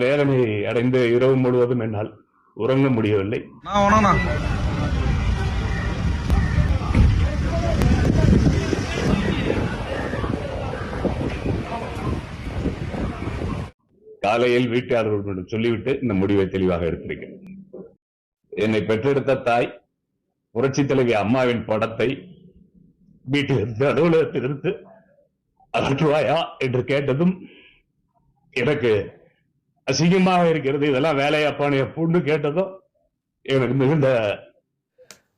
வேதனை அடைந்து இரவு முழுவதும் என்னால் உறங்க முடியவில்லை. காலையில் வீட்டாளர்களிடம் சொல்லிவிட்டு இந்த முடிவை தெளிவாக எடுத்திருக்கிறேன். என்னை பெற்றெடுத்த தாய் புரட்சி தலைவி அம்மாவின் படத்தை வீட்டிலிருந்து அலுவலகத்திலிருந்து அகற்றுவாயா என்று கேட்டதும் எனக்கு அசிங்கமாக இருக்கிறது இதெல்லாம் வேலையாப்பான்னு பொண்ணு கேட்டதும் எனக்கு மிகுந்த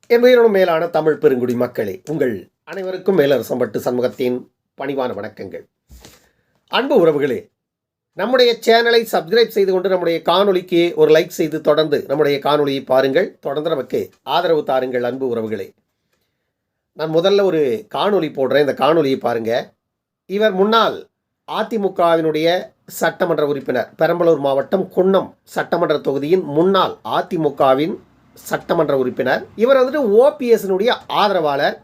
என் மேலான தமிழ் பெருங்குடி மக்களே உங்கள் அனைவருக்கும் மேலரசம்பட்டு சமூகத்தின் சண்முகத்தின் பணிவான வணக்கங்கள். அன்பு உறவுகளே நம்முடைய சேனலை சப்ஸ்கிரைப் செய்து கொண்டு நம்முடைய காணொலிக்கு ஒரு லைக் செய்து தொடர்ந்து நம்முடைய காணொலியை பாருங்கள். தொடர்ந்து நமக்கு ஆதரவு தாருங்கள் அன்பு உறவுகளே. நான் முதல்ல ஒரு காணொலி போடுறேன். இந்த காணொலியை பாருங்கள் இவர் முன்னால் அதிமுகவினுடைய சட்டமன்ற உறுப்பினர். பெரம்பலூர் மாவட்டம் குன்னம் சட்டமன்ற தொகுதியின் முன்னாள் அதிமுகவின் சட்டமன்ற உறுப்பினர். இவர் வந்துட்டு ஓபிஎஸ்னுடைய ஆதரவாளர்.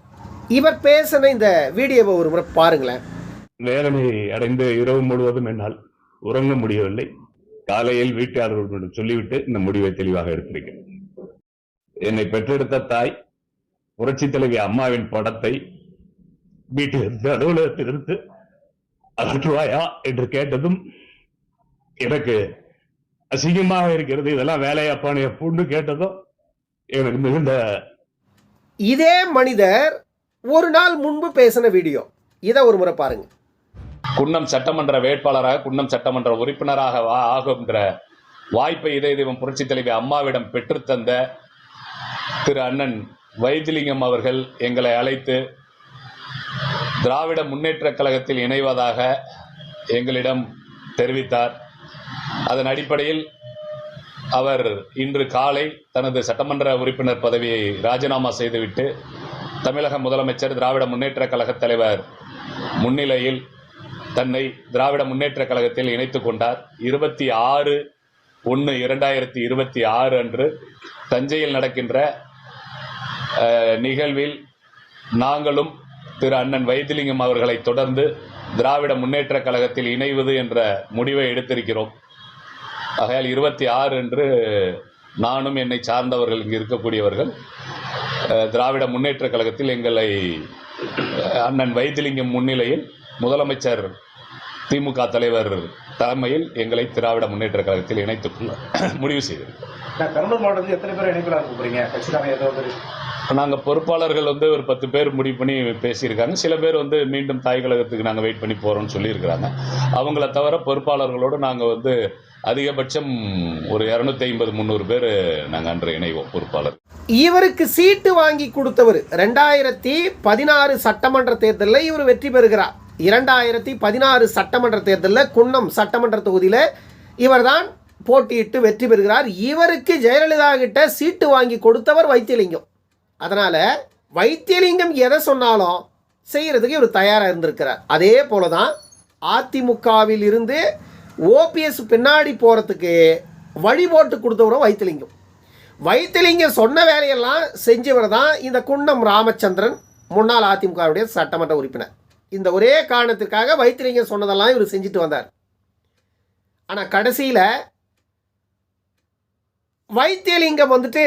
இவர் பேசின இந்த வீடியோவை ஒரு முறை பாருங்களேன். வேதனை அடைந்து இரவு முழுவதும் என்னால் உறங்க முடியவில்லை. காலையில் வீட்டாளர்களுடன் சொல்லிவிட்டு இந்த முடிவை தெளிவாக எடுத்திருக்கிறேன். என்னை பெற்றெடுத்த தாய் புரட்சி தலைவி அம்மாவின் படத்தை வீட்டிலிருந்து அலுவலகத்திலிருந்து அகற்றுவாயா என்று கேட்டதும் எனக்கு அசிங்கமாக இருக்கிறது. இதெல்லாம் வேலையாப்பான்னு பொண்ணு கேட்டதும் எனக்கு மிகுந்த இதே மனிதர் ஒரு நாள் முன்பு பேசின வீடியோ. இதை ஒரு முறை பாருங்க. குன்னம் சட்டமன்ற வேட்பாளராக குன்னம் சட்டமன்ற உறுப்பினராக வா- ஆகுகின்ற வாய்ப்பை இதய தெய்வம் புரட்சி தலைவி அம்மாவிடம் பெற்றுத்தந்த திரு அண்ணன் வைத்திலிங்கம் அவர்கள் எங்களை அழைத்து திராவிட முன்னேற்றக் கழகத்தில் இணைவதாக எங்களிடம் தெரிவித்தார். அதன் அடிப்படையில் அவர் இன்று காலை தனது சட்டமன்ற உறுப்பினர் பதவியை ராஜினாமா செய்துவிட்டு தமிழக முதலமைச்சர் திராவிட முன்னேற்றக் கழகத் தலைவர் முன்னிலையில் தன்னை திராவிட முன்னேற்றக் கழகத்தில் இணைத்துக் கொண்டார். இருபத்தி ஆறு ஒன்று இரண்டாயிரத்தி இருபத்தி ஆறு அன்று தஞ்சையில் நடக்கின்ற நிகழ்வில் நாங்களும் திரு அண்ணன் வைத்திலிங்கம் அவர்களை தொடர்ந்து திராவிட முன்னேற்றக் கழகத்தில் இணைவது என்ற முடிவை எடுத்திருக்கிறோம். ஆகையால் இருபத்தி ஆறு என்று நானும் என்னை சார்ந்தவர்கள் இங்கு இருக்கக்கூடியவர்கள். திராவிட முன்னேற்றக் கழகத்தில் எங்களை அண்ணன் வைத்திலிங்கம் முன்னிலையில் முதலமைச்சர் திமுக தலைவர் தலைமையில் எங்களை திராவிட முன்னேற்றக் கழகத்தில் இணைத்துக் கொள்ள முடிவு செய்தது. நான் பெரம்பலூர் மாவட்டத்தில் எத்தனை பேர் இணைப்பில் கூப்பிடுறீங்க? நாங்கள் பொறுப்பாளர்கள் வந்து ஒரு பத்து பேர் முடிவு பண்ணி பேசியிருக்காங்க. சில பேர் வந்து மீண்டும் தாய் கழகத்துக்கு நாங்கள் வெயிட் பண்ணி போகிறோம்னு சொல்லியிருக்கிறாங்க. அவங்கள தவிர பொறுப்பாளர்களோடு நாங்கள் வந்து அதிகபட்சம் ஒரு இரநூத்தி ஐம்பது முந்நூறு பேர் நாங்கள் அன்று இணைவோம் பொறுப்பாளர். இவருக்கு சீட்டு வாங்கி கொடுத்தவர் ரெண்டாயிரத்தி பதினாறு சட்டமன்ற தேர்தலில் இவர் வெற்றி பெறுகிறார். இரண்டாயிரத்தி பதினாறு சட்டமன்ற தேர்தலில் குன்னம் சட்டமன்ற தொகுதியில் இவர்தான் போட்டியிட்டு வெற்றி பெறுகிறார். இவருக்கு ஜெயலலிதா கிட்ட சீட்டு வாங்கி கொடுத்தவர் வைத்தியலிங்கம். அதனால் வைத்தியலிங்கம் எதை சொன்னாலும் செய்கிறதுக்கு இவர் தயாராக இருந்திருக்கிறார். அதே போல தான் அதிமுகவில் இருந்து ஓபிஎஸ் பின்னாடி போகிறதுக்கு வழி போட்டு கொடுத்தவரும் வைத்தியலிங்கம். வைத்தியலிங்கம் சொன்ன வேலையெல்லாம் செஞ்சவர் தான் இந்த குன்னம் ராமச்சந்திரன் முன்னாள் அதிமுகவுடைய சட்டமன்ற உறுப்பினர். இந்த ஒரே காரணத்திற்காக வைத்தியலிங்கம் சொன்னதெல்லாம் இவர் செஞ்சுட்டு வந்தார். ஆனால் கடைசியில் வைத்தியலிங்கம் வந்துட்டு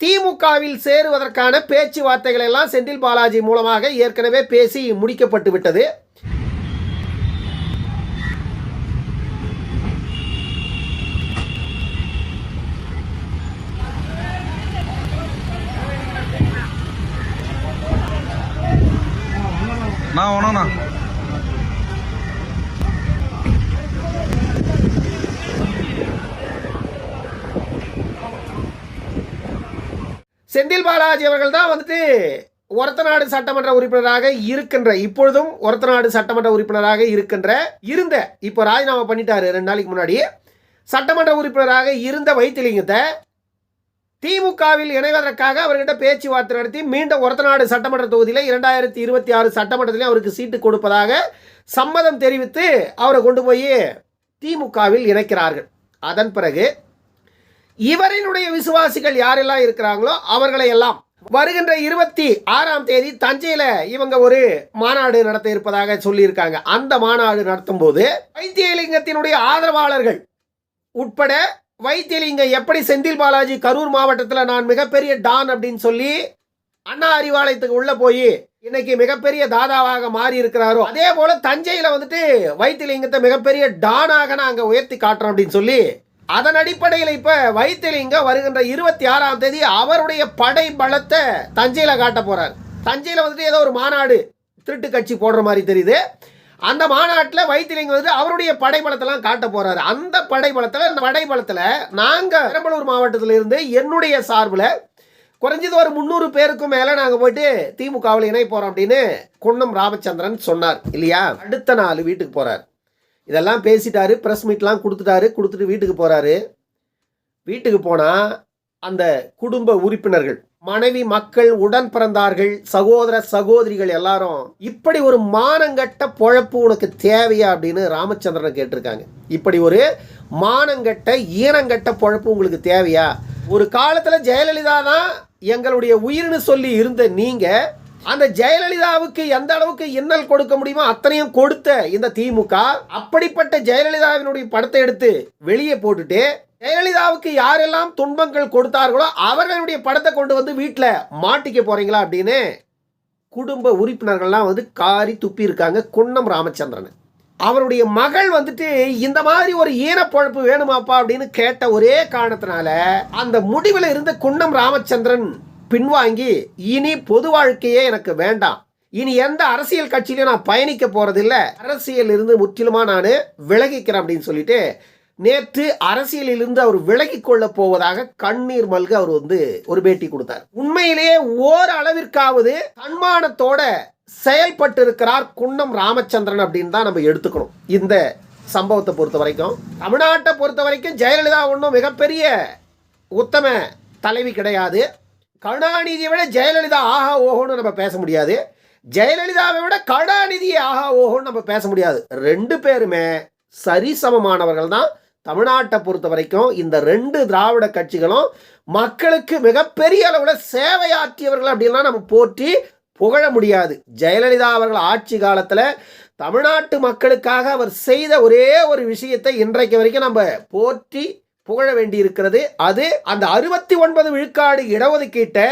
திமுகவில் சேருவதற்கான பேச்சுவார்த்தைகள் எல்லாம் செந்தில் பாலாஜி மூலமாக ஏற்கனவே பேசி முடிக்கப்பட்டு விட்டது. செந்தில் பாலாஜி அவர்கள் தான் வந்துட்டு ஒரத்தநாடு சட்டமன்ற உறுப்பினராக இருக்கின்ற இப்பொழுதும் ஒரத்தநாடு சட்டமன்ற உறுப்பினராக இருக்கின்ற இருந்த இப்போ ராஜினாமா பண்ணிட்டாரு ரெண்டு நாளைக்கு முன்னாடி சட்டமன்ற உறுப்பினராக இருந்த வைத்திலிங்கத்தை திமுகவில் இணைவதற்காக அவர்கிட்ட பேச்சுவார்த்தை நடத்தி மீண்டும் ஒரத்தநாடு சட்டமன்ற தொகுதியில் இரண்டாயிரத்தி இருபத்தி ஆறு சட்டமன்றத்திலே அவருக்கு சீட்டு கொடுப்பதாக சம்மதம் தெரிவித்து அவரை கொண்டு போய் திமுகவில் இணைக்கிறார்கள். அதன் பிறகு இவரினுடைய விசுவாசிகள் யாரெல்லாம் இருக்கிறாங்களோ அவர்களை எல்லாம் வருகின்ற இருபத்தி ஆறாம் தேதி தஞ்சையில் இவங்க ஒரு மாநாடு நடத்த இருப்பதாக சொல்லியிருக்காங்க. அந்த மாநாடு நடத்தும் போது வைத்தியலிங்கத்தினுடைய ஆதரவாளர்கள் உட்பட வைத்தியலிங்கம் எப்படி செந்தில் பாலாஜி கரூர் மாவட்டத்தில் நான் மிகப்பெரிய டான் அப்படின்னு சொல்லி அண்ணா அறிவாலயத்துக்கு உள்ள போய் இன்னைக்கு மிகப்பெரிய தாதாவாக மாறி இருக்கிறாரோ அதே போல தஞ்சையில் வந்துட்டு வைத்தியலிங்கத்தை மிகப்பெரிய டானாக நாங்க உயர்த்தி காட்டுறோம் அப்படின்னு சொல்லி அதன் அடிப்படையில் இப்ப வைத்தியலிங்கம் வருகின்ற இருபத்தி ஆறாம் தேதி அவருடைய படை பலத்தை தஞ்சையில காட்ட போறார். தஞ்சையில வந்துட்டு ஏதோ ஒரு மாநாடு திருட்டு கட்சி போடுற மாதிரி தெரியுது. அந்த மாநாட்டில் வைத்திலிங்கம் வந்து அவருடைய படைபலத்தெல்லாம் காட்ட போறாரு. அந்த படைபலத்தில் அந்த படைபலத்தில் நாங்கள் பெரம்பலூர் மாவட்டத்தில் இருந்து என்னுடைய சார்பில் குறைஞ்சது ஒரு முந்நூறு பேருக்கும் மேலே நாங்கள் போயிட்டு திமுகவில் இணை போகிறோம் அப்படின்னு குன்னம் ராமச்சந்திரன் சொன்னார். இல்லையா? அடுத்த நாள் வீட்டுக்கு போகிறார் இதெல்லாம் பேசிட்டாரு ப்ரெஸ் மீட்லாம் கொடுத்துட்டாரு கொடுத்துட்டு வீட்டுக்கு போகிறாரு வீட்டுக்கு போனால் அந்த குடும்ப உறுப்பினர்கள் மனைவி மக்கள் உடன் பிறந்தார்கள் சகோதர சகோதரிகள் எல்லாரும் இப்படி ஒரு மானங்கட்ட பொழப்பு உனக்கு தேவையா அப்படின்னு ராமச்சந்திரனை கேட்டிருக்காங்க. இப்படி ஒரு மானங்கட்ட ஈனங்கட்ட பொழப்பு உங்களுக்கு தேவையா? ஒரு காலத்தில் ஜெயலலிதா தான் எங்களுடைய உயிர்னு சொல்லி இருந்த நீங்கள் அந்த ஜெயலலிதாவுக்கு எந்த அளவுக்கு இன்னல் கொடுக்க முடியுமோ அத்தனையும் கொடுத்த இந்த திமுக அப்படிப்பட்ட ஜெயலலிதாவினுடைய படத்தை எடுத்து வெளியே போட்டுட்டு ஜெயலலிதாவுக்கு யாரெல்லாம் துன்பங்கள் கொடுத்தார்களோ அவர்களுடைய படத்தை கொண்டு வந்து வீட்டில் மாட்டிக்க போறீங்களா அப்படின்னு குடும்ப உறுப்பினர்கள்லாம் வந்து காரி துப்பி இருக்காங்க குன்னம் ராமச்சந்திரன். அவருடைய மகள் வந்துட்டு இந்த மாதிரி ஒரு ஈரப்பொழப்பு வேணுமாப்பா? அப்படின்னு கேட்ட ஒரே காரணத்தினால அந்த முடிவில் இருந்த குன்னம் ராமச்சந்திரன் பின்வாங்கி இனி பொது வாழ்க்கையே எனக்கு வேண்டாம். இனி எந்த அரசியல் கட்சியிலையும் நான் பயணிக்க போகிறதில்ல அரசியல் இருந்து முற்றிலுமாக நான் விலகிக்கிறேன் அப்படின்னு சொல்லிட்டு நேற்று அரசியலிலிருந்து அவர் விலகி கொள்ள போவதாக கண்ணீர் மல்க அவர் வந்து ஒரு பேட்டி கொடுத்தார். உண்மையிலேயே ஓரளவிற்காவது தன்மானத்தோட செயல்பட்டு இருக்கிறார் குன்னம் ராமச்சந்திரன் அப்படின்னு தான் நம்ம எடுத்துக்கணும். இந்த சம்பவத்தை பொறுத்த வரைக்கும் தமிழ்நாட்டை பொறுத்த வரைக்கும் ஜெயலலிதா ஒன்றும் மிகப்பெரிய உத்தம தலைவி கிடையாது. கருணாநிதியை விட ஜெயலலிதா ஆஹா ஓஹோன்னு நம்ம பேச முடியாது. ஜெயலலிதாவை விட கருணாநிதியை ஆஹா ஓஹோன்னு நம்ம பேச முடியாது. ரெண்டு பேருமே சரிசமமானவர்கள் தான். தமிழ்நாட்டை பொறுத்த வரைக்கும் இந்த ரெண்டு திராவிட கட்சிகளும் மக்களுக்கு மிகப்பெரிய அளவில் சேவையாற்றியவர்கள் அப்படின்லாம் நம்ம போற்றி புகழ முடியாது. ஜெயலலிதா அவர்கள் ஆட்சி காலத்தில் தமிழ்நாட்டு மக்களுக்காக அவர் செய்த ஒரே ஒரு விஷயத்தை இன்றைக்கு வரைக்கும் நம்ம போற்றி புகழ வேண்டி இருக்கிறது அது அந்த அறுபத்தி ஒன்பது விழுக்காடு இடஒதுக்கீட்டை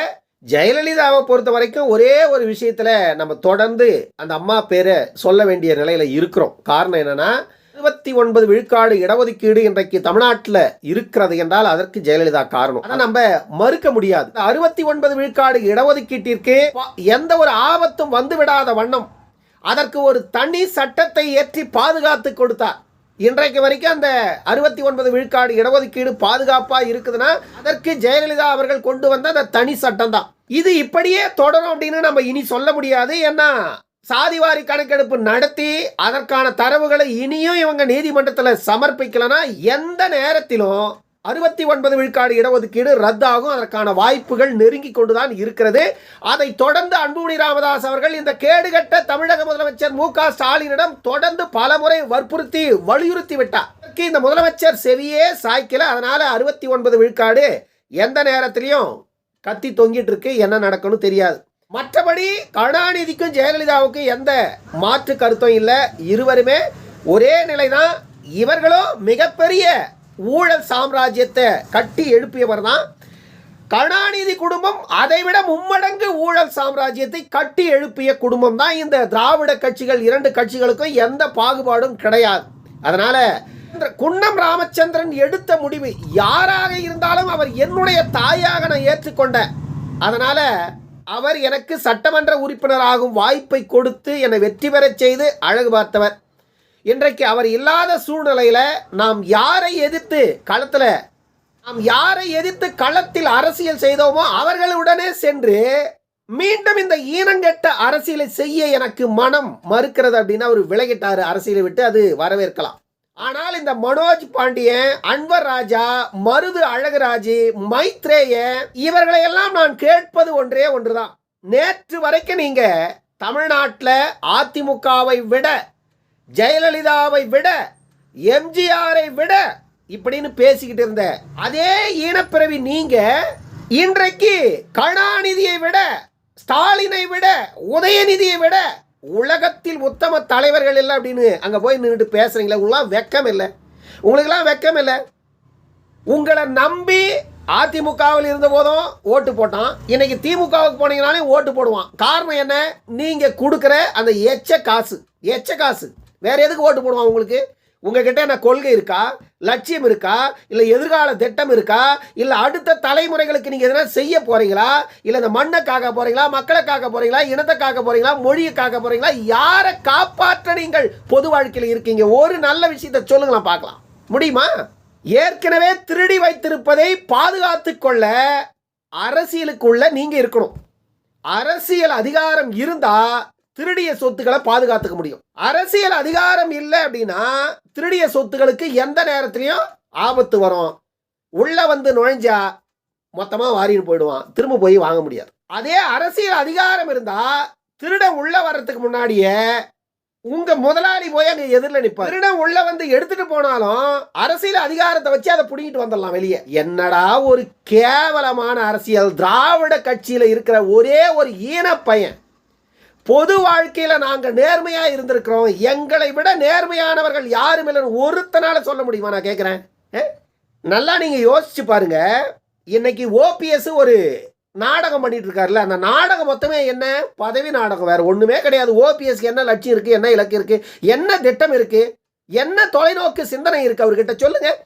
ஜெயலலிதாவை பொறுத்த வரைக்கும் ஒரே ஒரு விஷயத்தில் நம்ம தொடர்ந்து அந்த அம்மா பேரை சொல்ல வேண்டிய நிலையில் இருக்கிறோம். காரணம் என்னென்னா இருபத்தி ஒன்பது விழுக்காடு இடஒதுக்கீடு இன்றைக்கு தமிழ்நாட்டில் இருக்கிறது என்றால் அதற்கு ஜெயலலிதா காரணம். அதை நம்ம மறுக்க முடியாது. அறுபத்தி ஒன்பது விழுக்காடு இடஒதுக்கீட்டிற்கு எந்த ஒரு ஆபத்தும் வந்து விடாத வண்ணம் அதற்கு ஒரு தனி சட்டத்தை ஏற்றி பாதுகாத்து கொடுத்தார். இன்றைக்கு வரைக்கும் அந்த அறுபத்தி ஒன்பது விழுக்காடு இடஒதுக்கீடு பாதுகாப்பாக இருக்குதுன்னா அதற்கு ஜெயலலிதா அவர்கள் கொண்டு வந்த அந்த தனி சட்டம் தான் இது இப்படியே தொடரும் அப்படின்னு நம்ம இனி சொல்ல முடியாது. ஏன்னா சாதிவாரி கணக்கெடுப்பு நடத்தி அதற்கான தரவுகளை இனியும் இவங்க நீதிமன்றத்தில் சமர்ப்பிக்கலைன்னா எந்த நேரத்திலும் அறுபத்தி ஒன்பது விழுக்காடு இடஒதுக்கீடு ரத்தாகும். அதற்கான வாய்ப்புகள் நெருங்கி கொண்டுதான் இருக்கிறது. அதை தொடர்ந்து அன்புமணி ராமதாஸ் அவர்கள் இந்த கேடுகட்ட தமிழக முதலமைச்சர் மு க ஸ்டாலினிடம் தொடர்ந்து பலமுறை வற்புறுத்தி வலியுறுத்தி விட்டார். இந்த முதலமைச்சர் செவியே சாய்க்கல. அதனால அறுபத்தி ஒன்பது விழுக்காடு எந்த நேரத்திலையும் கத்தி தொங்கிட்டு இருக்கு. என்ன நடக்கும்னு தெரியாது. மற்றபடி கருணாநிதிக்கும் ஜெயலலிதாவுக்கும் எந்த மாற்று கருத்தும் இல்லை. இருவருமே ஒரே நிலைதான். இவர்களும் மிகப்பெரிய ஊழல் சாம்ராஜ்யத்தை கட்டி எழுப்பியவர் தான். கருணாநிதி குடும்பம் அதைவிட மும்மடங்கு ஊழல் சாம்ராஜ்யத்தை கட்டி எழுப்பிய குடும்பம் தான் இந்த திராவிட கட்சிகள். இரண்டு கட்சிகளுக்கும் எந்த பாகுபாடும் கிடையாது. அதனால இந்த குன்னம் ராமச்சந்திரன் எடுத்த முடிவு யாராக இருந்தாலும் அவர் என்னுடைய தாயாக நான் ஏற்றுக்கொண்டேன். அதனால அவர் எனக்கு சட்டமன்ற உறுப்பினராகும் வாய்ப்பை கொடுத்து என்னை வெற்றி பெறச் செய்து அழகு பார்த்தவர். இன்றைக்கு அவர் இல்லாத சூழ்நிலையில் நாம் யாரை எதிர்த்து களத்தில் நாம் யாரை எதிர்த்து களத்தில் அரசியல் செய்தோமோ அவர்களுடனே சென்று மீண்டும் இந்த ஈனங்கெட்ட அரசியலை செய்ய எனக்கு மனம் மறுக்கிறது அப்படின்னு அவர் விலகிட்டார் அரசியலை விட்டு அது வரவேற்கலாம். ஆனால் இந்த மனோஜ் பாண்டியன் அன்வர் ராஜா மருது அழகுராஜ் மைத்ரேய இவர்களை எல்லாம் நான் கேட்பது ஒன்றே ஒன்றுதான். நேற்று வரைக்கும் நீங்க தமிழ்நாட்டில் அதிமுகவை விட ஜெயலலிதாவை விட எம்ஜிஆரை விட இப்படின்னு பேசிக்கிட்டு இருந்த அதே ஈனப்பிறவி நீங்க இன்றைக்கு கருணாநிதியை விட ஸ்டாலினை விட உதயநிதியை விட உலகத்தில் உத்தம தலைவர்கள் இல்லை அப்படின்னு அங்கே போய் நின்றுட்டு பேசுறீங்களே உங்களுக்குலாம் வெக்கம் இல்லை. உங்களுக்கெல்லாம் வெக்கம் இல்லை. உங்களை நம்பி அதிமுகவில் இருந்த போதும் ஓட்டு போட்டான். இன்னைக்கு திமுகவுக்கு போனீங்கனாலே ஓட்டு போடுவான். காரணம் என்ன? நீங்க கொடுக்குற அந்த எச்ச காசு எச்ச காசு. வேற எதுக்கு ஓட்டு போடுவான் உங்களுக்கு? உங்ககிட்ட என்ன கொள்கை இருக்கா? லட்சியம் இருக்கா? இல்லை எதிர்கால திட்டம் இருக்கா? இல்லை அடுத்த தலைமுறைகளுக்கு நீங்கள் எதனா செய்ய போறீங்களா? இல்லை இந்த மண்ணை காக்க போறீங்களா? மக்களை காக்க போறீங்களா? இனத்தை காக்க போறீங்களா? மொழியை காக்க போறீங்களா? யாரை காப்பாற்ற நீங்கள் பொது வாழ்க்கையில் இருக்கீங்க? ஒரு நல்ல விஷயத்தை சொல்லுங்களேன் பார்க்கலாம். முடியுமா? ஏற்கனவே திருடி வைத்திருப்பதை பாதுகாத்து கொள்ள அரசியலுக்குள்ள நீங்க இருக்கணும். அரசியல் அதிகாரம் இருந்தா திருடிய சொத்துக்களை பாதுகாத்துக்க முடியும். அரசியல் அதிகாரம் இல்லை அப்படின்னா திருடிய சொத்துக்களுக்கு எந்த நேரத்திலையும் ஆபத்து வரும். உள்ள வந்து நுழைஞ்சா மொத்தமா வாரின்னு போயிடுவான். திரும்ப போய் வாங்க முடியாது. அதே அரசியல் அதிகாரம் இருந்தா திருடன் உள்ள வர்றதுக்கு முன்னாடியே உங்க முதலாளி போய் அங்க எதிரில் நிப்பார். திருடன் உள்ள வந்து எடுத்துட்டு போனாலும் அரசியல் அதிகாரத்தை வச்சு அதை புடிங்கிட்டு வந்துடலாம் வெளியே. என்னடா ஒரு கேவலமான அரசியல். திராவிட கட்சியில இருக்கிற ஒரே ஒரு ஈன பையன். பொது வாழ்க்கையில் நாங்கள் நேர்மையாக இருந்திருக்கிறோம். எங்களை விட நேர்மையானவர்கள் யாரும் இல்லைன்னு ஒருத்தனால் சொல்ல முடியுமா நான் கேட்குறேன் நல்லா நீங்கள் யோசிச்சு பாருங்க. இன்னைக்கு ஓபிஎஸ் ஒரு நாடகம் பண்ணிட்டு இருக்காருல்ல. அந்த நாடகம் மொத்தமே என்ன? பதவி நாடகம் வேறு ஒன்றுமே கிடையாது. ஓபிஎஸ்க்கு என்ன லட்சியம் இருக்குது என்ன இலக்கு இருக்குது என்ன திட்டம் இருக்குது என்ன தொலைநோக்கு சிந்தனை இருக்குது அவர்கிட்ட சொல்லுங்கள்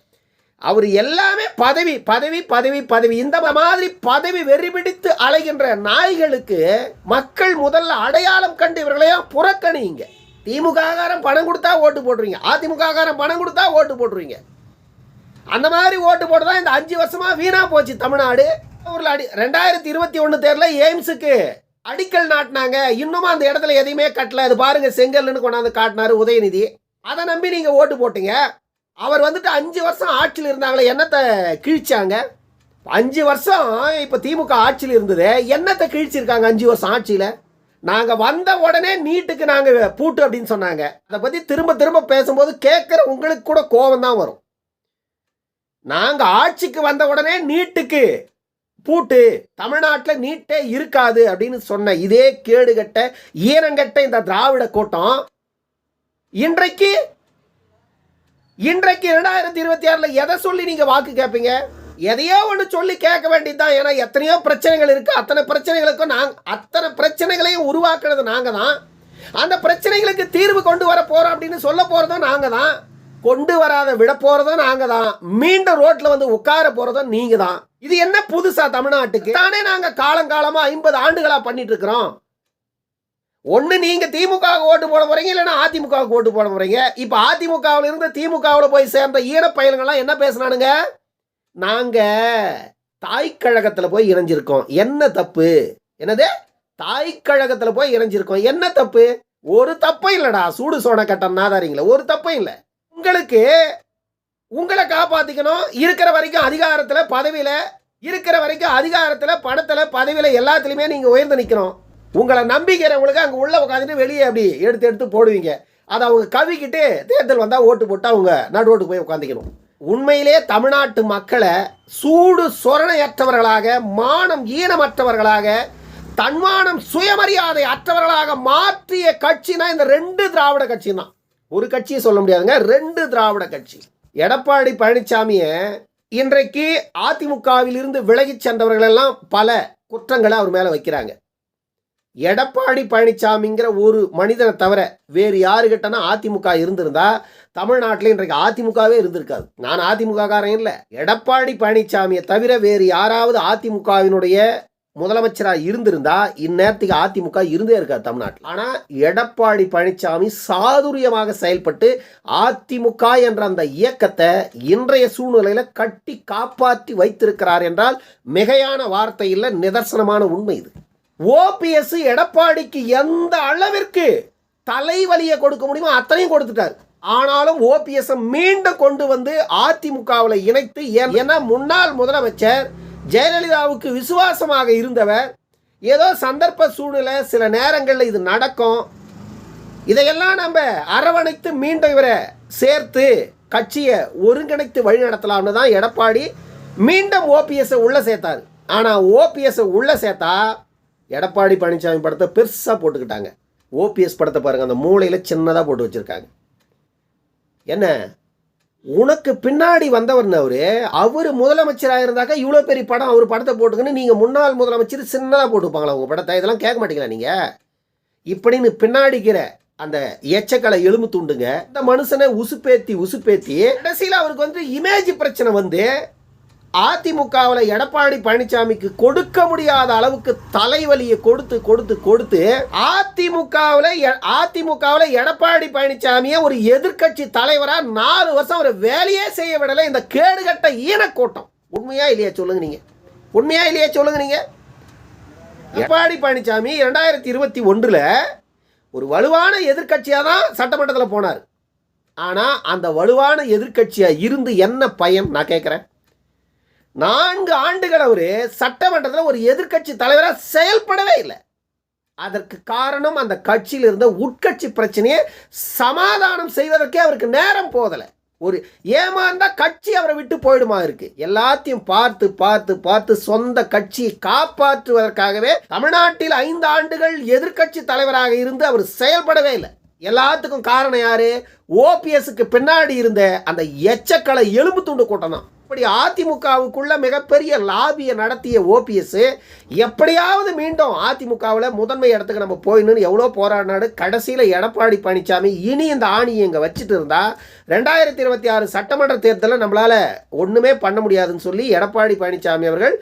அவர் எல்லாமே பதவி பதவி பதவி பதவி. இந்த மாதிரி பதவி வெறி பிடித்து அலைகின்ற நாய்களுக்கு மக்கள் முதல்ல அடையாளம் கண்டு இவர்களையும் புறக்கணிங்க திமுககாரம் பணம் கொடுத்தா ஓட்டு போட்டுருவீங்க அதிமுககாரம் பணம் கொடுத்தா ஓட்டு போட்டுருவீங்க அந்த மாதிரி ஓட்டு போட்டு தான் இந்த அஞ்சு வருஷமாக வீணாக போச்சு தமிழ்நாடு. ஊரில் அடி ரெண்டாயிரத்தி இருபத்தி ஒன்று தேர்தலில் எய்ம்ஸுக்கு அடிக்கல் நாட்டினாங்க. இன்னுமா அந்த இடத்துல எதையுமே கட்டல. அது பாருங்கள் செங்கல்னு கொண்டாந்து காட்டினார் உதயநிதி. அதை நம்பி நீங்கள் ஓட்டு போட்டீங்க. அவர் வந்துட்டு அஞ்சு வருஷம் ஆட்சியில் இருந்தாங்களே என்னத்தை கிழிச்சாங்க? அஞ்சு வருஷம் இப்போ திமுக ஆட்சியில் இருந்தது என்னத்தை கிழிச்சிருக்காங்க அஞ்சு வருஷம் ஆட்சியில்? நாங்கள் வந்த உடனே நீட்டுக்கு நாங்கள் பூட்டு அப்படின்னு சொன்னாங்க. அதை பற்றி திரும்ப திரும்ப பேசும்போது கேட்குற உங்களுக்கு கூட கோபம் தான் வரும். நாங்கள் ஆட்சிக்கு வந்த உடனே நீட்டுக்கு பூட்டு தமிழ்நாட்டில் நீட்டே இருக்காது அப்படின்னு சொன்ன இதே கேடுகட்ட ஈரங்கட்ட இந்த திராவிட கூட்டம் இன்றைக்கு இன்றைக்கு இரண்டாயிரத்தி இருபத்தி ஆறில் எதை சொல்லி நீங்கள் வாக்கு கேட்பீங்க எதையோ ஒன்று சொல்லி கேட்க வேண்டியதுதான். ஏன்னா எத்தனையோ பிரச்சனைகள் இருக்குது அத்தனை பிரச்சனைகளுக்கும் நாங்கள் அத்தனை பிரச்சனைகளையும் உருவாக்குறது நாங்கள் தான் அந்த பிரச்சனைகளுக்கு தீர்வு கொண்டு வர போகிறோம் அப்படின்னு சொல்ல போகிறதும் நாங்கள் தான் கொண்டு வராத விட போகிறதும் நாங்கள் தான் மீண்டும் ரோட்டில் வந்து உட்கார போகிறதும் நீங்கள் தான் இது என்ன புதுசாக தமிழ்நாட்டுக்கு? தானே நாங்கள் காலங்காலமாக ஐம்பது ஆண்டுகளாக பண்ணிட்டு இருக்கிறோம். ஒன்று நீங்கள் திமுக ஓட்டு போட போகிறீங்க இல்லைன்னா அதிமுகவுக்கு ஓட்டு போட போகிறீங்க இப்போ அதிமுகவில் இருந்து திமுகவில் போய் சேர்ந்த ஈரப்பயல்கள்லாம் என்ன பேசுனானுங்க? நாங்கள் தாய்க்கழகத்தில் போய் இணைஞ்சிருக்கோம். என்ன தப்பு? என்னது? தாய்க்கழகத்தில் போய் இணைஞ்சிருக்கோம். என்ன தப்பு? ஒரு தப்பும் இல்லைடா. சூடு சோன கட்டம் நாதாரிங்களா ஒரு தப்பும் இல்லை. உங்களுக்கு உங்களை காப்பாற்றிக்கணும் இருக்கிற வரைக்கும் அதிகாரத்தில் பதவியில் இருக்கிற வரைக்கும் அதிகாரத்தில் பணத்தில் பதவியில் எல்லாத்துலேயுமே நீங்கள் உயர்ந்து நிற்கணும் உங்களை நம்பிக்கிறவங்களுக்கு அங்கே உள்ள உட்காந்துட்டு வெளியே அப்படி எடுத்து எடுத்து போடுவீங்க. அதை அவங்க கவிக்கிட்டு தேர்தல் வந்தால் ஓட்டு போட்டு அவங்க நடுவோட்டு போய் உட்காந்துக்கணும் உண்மையிலே தமிழ்நாட்டு மக்களை சூடு சொரணையற்றவர்களாக மானம் ஈனமற்றவர்களாக தன்மானம் சுயமரியாதை அற்றவர்களாக மாற்றிய கட்சினா இந்த ரெண்டு திராவிட கட்சி தான் ஒரு கட்சியை சொல்ல முடியாதுங்க ரெண்டு திராவிட கட்சி. எடப்பாடி பழனிசாமியை இன்றைக்கு அதிமுகவில் இருந்து விலகிச் சென்றவர்கள் எல்லாம் பல குற்றங்களை அவர் மேலே வைக்கிறாங்க. எடப்பாடி பழனிசாமிங்கிற ஒரு மனிதனை தவிர வேறு யாருக்கிட்டனா அதிமுக இருந்திருந்தா தமிழ்நாட்டில் இன்றைக்கு அதிமுகவே இருந்திருக்காது. நான் அதிமுக காரன் இல்லை. எடப்பாடி பழனிசாமியை தவிர வேறு யாராவது அதிமுகவினுடைய முதலமைச்சராக இருந்திருந்தா இந்நேரத்துக்கு அதிமுக இருந்தே இருக்காது தமிழ்நாட்டில். ஆனால் எடப்பாடி பழனிசாமி சாதுரியமாக செயல்பட்டு அதிமுக என்ற அந்த இயக்கத்தை இன்றைய சூழ்நிலையில் கட்டி காப்பாற்றி வைத்திருக்கிறார் என்றால் மிகையான வார்த்தையில் நிதர்சனமான உண்மை இது. ஓபிஎஸ் எடப்பாடிக்கு எந்த அளவிற்கு தலைவலியை கொடுக்க முடியுமோ அத்தனையும் கொடுத்துட்டார். ஆனாலும் ஓபிஎஸ் மீண்டும் கொண்டு வந்து அதிமுகவில் இணைத்து ஏன்- ஏன்னா முன்னாள் முதலமைச்சர் ஜெயலலிதாவுக்கு விசுவாசமாக இருந்தவர். ஏதோ சந்தர்ப்ப சூழ்நிலை சில நேரங்களில் இது நடக்கும். இதையெல்லாம் நம்ம அரவணைத்து மீண்டும் இவரை சேர்த்து கட்சியை ஒருங்கிணைத்து வழி நடத்தலாம்னு தான் எடப்பாடி மீண்டும் ஓபிஎஸ்ஸை உள்ளே சேர்த்தார். ஆனால் ஓபிஎஸ்ஸை உள்ளே சேர்த்தா எடப்பாடி பழனிசாமி படத்தை பெருசாக போட்டுக்கிட்டாங்க. ஓபிஎஸ் படத்தை பாருங்கள் அந்த மூளையில் சின்னதாக போட்டு வச்சுருக்காங்க. என்ன? உனக்கு பின்னாடி வந்தவர்னு அவர் அவர் முதலமைச்சராக இருந்தாக்கா இவ்வளோ பெரிய படம் அவர் படத்தை போட்டுக்கன்னு நீங்கள் முன்னாள் முதலமைச்சர் சின்னதாக போட்டுப்பாங்களா உங்கள் படத்தை? இதெல்லாம் கேட்க மாட்டீங்களா நீங்கள் இப்படின்னு பின்னாடிக்கிற அந்த எச்சக்கலை எலும்பு துண்டுங்க இந்த மனுஷனை உசுப்பேத்தி உசுப்பேத்தி கடைசியில் அவருக்கு வந்து இமேஜ் பிரச்சனை வந்து அதிமுகவில் எடப்பாடி பழனிசாமிக்கு கொடுக்க முடியாத அளவுக்கு தலைவலியை கொடுத்து கொடுத்து கொடுத்து அதிமுகவில் அதிமுகவில் எடப்பாடி பழனிசாமியை ஒரு எதிர்க்கட்சி தலைவராக நாலு வருஷம் ஒரு வேலையே செய்ய விடலை. இந்த கேடுகட்ட ஈனக்கூட்டம். உண்மையா இல்லையா சொல்லுங்க நீங்க? உண்மையா இல்லையா சொல்லுங்க நீங்க? எடப்பாடி பழனிசாமி இரண்டாயிரத்தி இருபத்தி ஒன்றில் ஒரு வலுவான எதிர்க்கட்சியாக தான் சட்டமன்றத்தில் போனார். ஆனால் அந்த வலுவான எதிர்க்கட்சியாக இருந்து என்ன பயன்? நான் கேட்குறேன் நான்கு ஆண்டுகள் அவர் சட்டமன்றத்தில் ஒரு எதிர்க்கட்சி தலைவராக செயல்படவே இல்லை. அதற்கு காரணம் அந்த கட்சியில் இருந்த உட்கட்சி பிரச்சனையை சமாதானம் செய்வதற்கே அவருக்கு நேரம் போதலை. ஒரு ஏமாந்தா கட்சி அவரை விட்டு போயிடுமா இருக்கு. எல்லாத்தையும் பார்த்து பார்த்து பார்த்து சொந்த கட்சியை காப்பாற்றுவதற்காகவே தமிழ்நாட்டில் ஐந்து ஆண்டுகள் எதிர்க்கட்சி தலைவராக இருந்து அவர் செயல்படவே இல்லை. எல்லாத்துக்கும் காரணம் யாரு? ஓபிஎஸ்க்கு பின்னாடி இருந்த அந்த எச்சக்கலை எலும்பு துண்டு கூட்டம் தான். இப்படி அதிமுகவுக்குள்ள மிகப்பெரிய லாபியை நடத்திய ஓபிஎஸ் எப்படியாவது மீண்டும் அதிமுகவில் முதன்மை இடத்துக்கு நம்ம போயிடணும்னு எவ்வளோ போராடினாடு கடைசியில் எடப்பாடி பழனிசாமி இனி இந்த ஆணியை இங்கே வச்சுட்டு இருந்தா ரெண்டாயிரத்தி இருபத்தி ஆறு சட்டமன்ற தேர்தலில் நம்மளால் ஒன்றுமே பண்ண முடியாதுன்னு சொல்லி எடப்பாடி பழனிசாமி அவர்கள்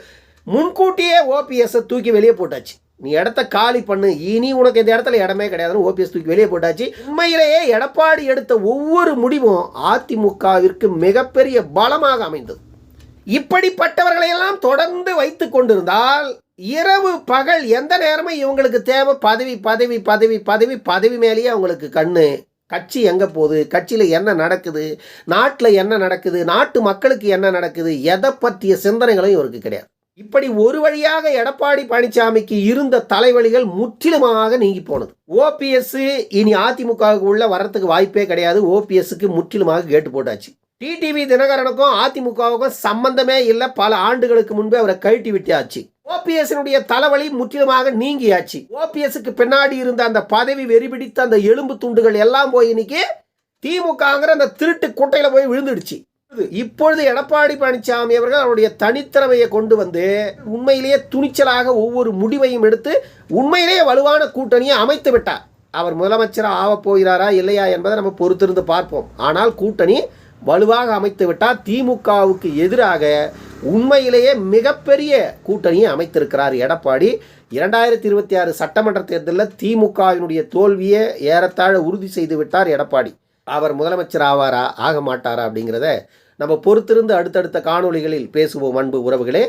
முன்கூட்டியே ஓபிஎஸ்ஸை தூக்கி வெளியே போட்டாச்சு. நீ இடத்த காலி பண்ணு. இனி உனக்கு இந்த இடத்துல இடமே கிடையாதுன்னு ஓபிஎஸ் தூக்கி வெளியே போட்டாச்சு. உண்மையிலேயே எடப்பாடி எடுத்த ஒவ்வொரு முடிவும் அதிமுகவிற்கு மிகப்பெரிய பலமாக அமைந்தது. இப்படிப்பட்டவர்களையெல்லாம் தொடர்ந்து வைத்து கொண்டிருந்தால் இரவு பகல் எந்த நேரமும் இவங்களுக்கு தேவை? பதவி பதவி பதவி பதவி பதவி மேலேயே அவங்களுக்கு கண்ணு. கட்சி எங்கே போகுது? கட்சியில் என்ன நடக்குது? நாட்டில் என்ன நடக்குது? நாட்டு மக்களுக்கு என்ன நடக்குது? எதை பற்றிய சிந்தனைகளும் இவருக்கு கிடையாது. இப்படி ஒரு வழியாக எடப்பாடி பழனிசாமிக்கு இருந்த தலைவலிகள் முற்றிலுமாக நீங்கி போனது. ஓபிஎஸ் இனி அதிமுகவுக்கு உள்ள வரத்துக்கு வாய்ப்பே கிடையாது. ஓபிஎஸ்க்கு முற்றிலுமாக கேட்டு போட்டாச்சு. டிடிவி தினகரனுக்கும் அதிமுகவுக்கும் சம்பந்தமே இல்லை. பல ஆண்டுகளுக்கு முன்பே அவரை கழட்டி விட்டாச்சு. ஓபிஎஸ்னுடைய தலைவலி முற்றிலுமாக நீங்கியாச்சு. ஓபிஎஸ்க்கு பின்னாடி இருந்த அந்த பதவி வெறி பிடித்த அந்த எலும்பு துண்டுகள் எல்லாம் போய் இன்னைக்கு திமுகங்கிற அந்த திருட்டு குட்டையில போய் விழுந்துடுச்சு. இப்பொழுது எடப்பாடி பழனிசாமி அவர்கள் அவருடைய தனித்திறமையை கொண்டு வந்து உண்மையிலேயே துணிச்சலாக ஒவ்வொரு முடிவையும் எடுத்து உண்மையிலேயே வலுவான கூட்டணியை அமைத்து விட்டார். அவர் முதலமைச்சராக ஆகப் போகிறாரா இல்லையா என்பதை நம்ம பொறுத்திருந்து பார்ப்போம். ஆனால் கூட்டணி வலுவாக அமைத்து விட்டால் திமுகவுக்கு எதிராக உண்மையிலேயே மிகப்பெரிய கூட்டணியை அமைத்திருக்கிறார் எடப்பாடி. இரண்டாயிரத்தி இருபத்தி ஆறு சட்டமன்ற தேர்தலில் திமுகவினுடைய தோல்வியை ஏறத்தாழ உறுதி செய்து விட்டார் எடப்பாடி. அவர் முதலமைச்சர் ஆவாரா? ஆக மாட்டாரா அப்படிங்கிறத நம்ம பொறுத்திருந்து அடுத்தடுத்த காணொளிகளில் பேசுவோம் அன்பு உறவுகளே.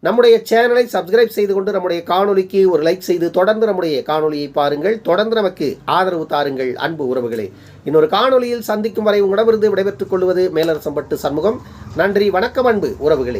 நம்முடைய சேனலை சப்ஸ்கிரைப் செய்து கொண்டு நம்முடைய காணொலிக்கு ஒரு லைக் செய்து தொடர்ந்து நம்முடைய காணொலியை பாருங்கள். தொடர்ந்து நமக்கு ஆதரவு தாருங்கள் அன்பு உறவுகளே. இன்னொரு காணொலியில் சந்திக்கும் வரை உங்களிடமிருந்து விடைபெற்றுக் கொள்வது மேலரசம்பட்டு சண்முகம். நன்றி வணக்கம் அன்பு உறவுகளே.